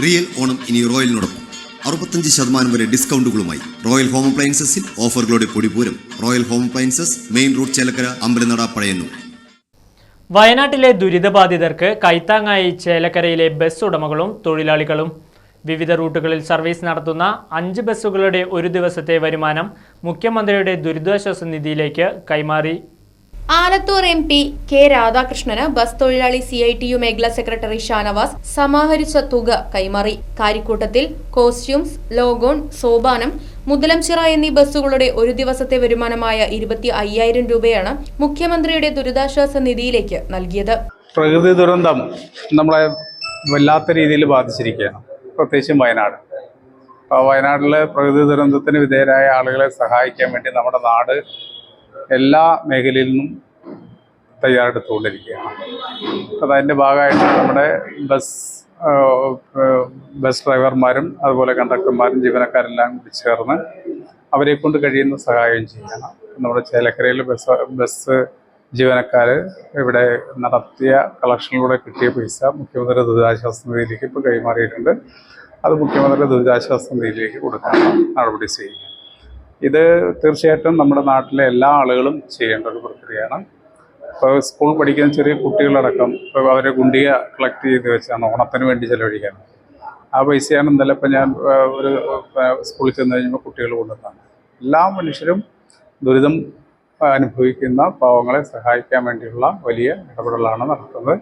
Real Onam ഇനി റോയലിനോടൊപ്പം. അറുപത്തഞ്ച് ശതമാനം വരെ ഡിസ്കൗണ്ടുകളുമായി റോയൽ ഹോം അപ്ലയൻസസിൽ ഓഫറുകളുടെ പൊടിപൂരം royal home appliances main road Chelakkara അമ്പലനട പഴയന്നൂർ. വയനാട്ടിലെ ദുരിതബാധിതർക്ക് കൈത്താങ്ങായി ചേലക്കരയിലെ ബസ് ഉടമകളും തൊഴിലാളികളും. വിവിധ റൂട്ടുകളിൽ സർവീസ് നടത്തുന്ന അഞ്ച് ബസ്സുകളുടെ ഒരു ദിവസത്തെ വരുമാനം മുഖ്യമന്ത്രിയുടെ ദുരിതാശ്വാസ നിധിയിലേക്ക് കൈമാറി. ആലത്തൂർ എം പി കെ രാധാകൃഷ്ണന് ബസ് തൊഴിലാളി സി ഐ ടി യു മേഖലാ സെക്രട്ടറി ഷാനവാസ് സമാഹരിച്ച തുക കൈമാറി. കാരിക്കൂട്ടത്തിൽ കോസ്റ്റ്യൂംസ് ലോഗോൺ സോപാനം മുതലംചിറ എന്നീ ബസ്സുകളുടെ ഒരു ദിവസത്തെ വരുമാനമായ ഇരുപത്തി അയ്യായിരം രൂപയാണ് മുഖ്യമന്ത്രിയുടെ ദുരിതാശ്വാസ നിധിയിലേക്ക് നൽകിയത്. പ്രകൃതി ദുരന്തം നമ്മളെ വല്ലാത്ത രീതിയിൽ ബാധിച്ചിരിക്കുകയാണ്. പ്രത്യേകിച്ചും വയനാട്. അപ്പോൾ വയനാട്ടിലെ പ്രകൃതി ദുരന്തത്തിന് വിധേയരായ ആളുകളെ സഹായിക്കാൻ വേണ്ടി നമ്മുടെ നാട് എല്ലാ മേഖലയിൽ നിന്നും തയ്യാറെടുത്തുകൊണ്ടിരിക്കുകയാണ്. അപ്പോൾ അതിന്റെ ഭാഗമായിട്ട് നമ്മുടെ ബസ് ബസ് ഡ്രൈവർമാരും അതുപോലെ കണ്ടക്ടർമാരും ജീവനക്കാരെല്ലാം കൂടി ചേർന്ന് അവരെ കൊണ്ട് കഴിയുന്ന സഹായം ചെയ്യണം. നമ്മുടെ ചേലക്കരയിൽ ബസ് ബസ് ജീവനക്കാർ ഇവിടെ നടത്തിയ കളക്ഷനിലൂടെ കിട്ടിയ പൈസ മുഖ്യമന്ത്രി ദുരിതാശ്വാസ നിധിയിലേക്ക് ഇപ്പോൾ കൈമാറിയിട്ടുണ്ട്. അത് മുഖ്യമന്ത്രി ദുരിതാശ്വാസ നിധിയിലേക്ക് കൊടുക്കാൻ നടപടി ചെയ്യുക. ഇത് തീർച്ചയായിട്ടും നമ്മുടെ നാട്ടിലെ എല്ലാ ആളുകളും ചെയ്യേണ്ട ഒരു പ്രക്രിയയാണ്. ഇപ്പോൾ സ്കൂൾ പഠിക്കുന്ന ചെറിയ കുട്ടികളടക്കം ഇപ്പോൾ അവരെ ഗുണ്ടിക കളക്ട് ചെയ്ത് വെച്ചാണ് ഓണത്തിന് വേണ്ടി ചെലവഴിക്കാൻ. ആ പൈസയാണ് ഇന്നലെ ഇപ്പം ഞാൻ ഒരു സ്കൂളിൽ ചെന്ന് കഴിഞ്ഞപ്പോൾ കുട്ടികൾ കൊണ്ടുവന്നതാണ് എല്ലാ മനുഷ്യരും ദുരിതം അനുഭവിക്കുന്ന പാവങ്ങളെ സഹായിക്കാൻ വേണ്ടിയുള്ള വലിയ ഇടപെടലാണ് നടത്തുന്നത്.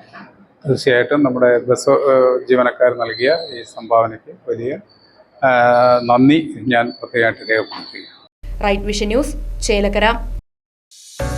തീർച്ചയായിട്ടും നമ്മുടെ ബസ് ജീവനക്കാർ നൽകിയ ഈ സംഭാവനയ്ക്ക് വലിയ നന്ദി ഞാൻ പ്രത്യേകമായിട്ട് രേഖപ്പെടുത്തുകയാണ്. Right vision news Chelakkara.